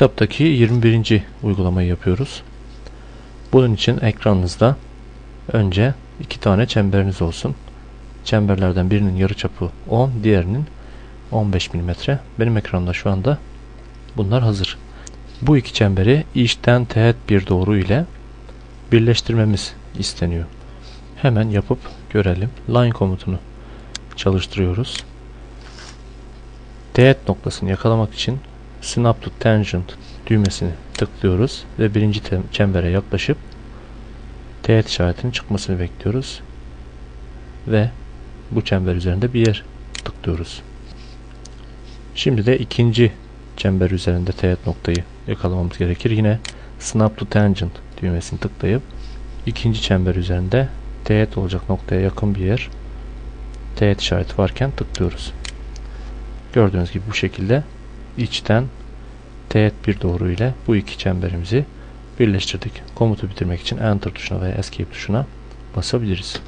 kitaptaki 21. uygulamayı yapıyoruz. Bunun için ekranınızda önce iki tane çemberiniz olsun. Çemberlerden birinin yarıçapı 10, diğerinin 15 mm. Benim ekranımda şu anda bunlar hazır. Bu iki çemberi içten teğet bir doğru ile birleştirmemiz isteniyor. Hemen yapıp görelim. Line komutunu çalıştırıyoruz. Teğet noktasını yakalamak için Snap to Tangent düğmesini tıklıyoruz ve birinci çembere yaklaşıp teğet işaretinin çıkmasını bekliyoruz ve bu çember üzerinde bir yer tıklıyoruz. Şimdi de ikinci çember üzerinde teğet noktayı yakalamamız gerekir. Yine Snap to Tangent düğmesini tıklayıp ikinci çember üzerinde teğet olacak noktaya yakın bir yer teğet işareti varken tıklıyoruz. Gördüğünüz gibi bu şekilde içten teğet bir doğru ile bu iki çemberimizi birleştirdik. Komutu bitirmek için Enter tuşuna veya Escape tuşuna basabiliriz.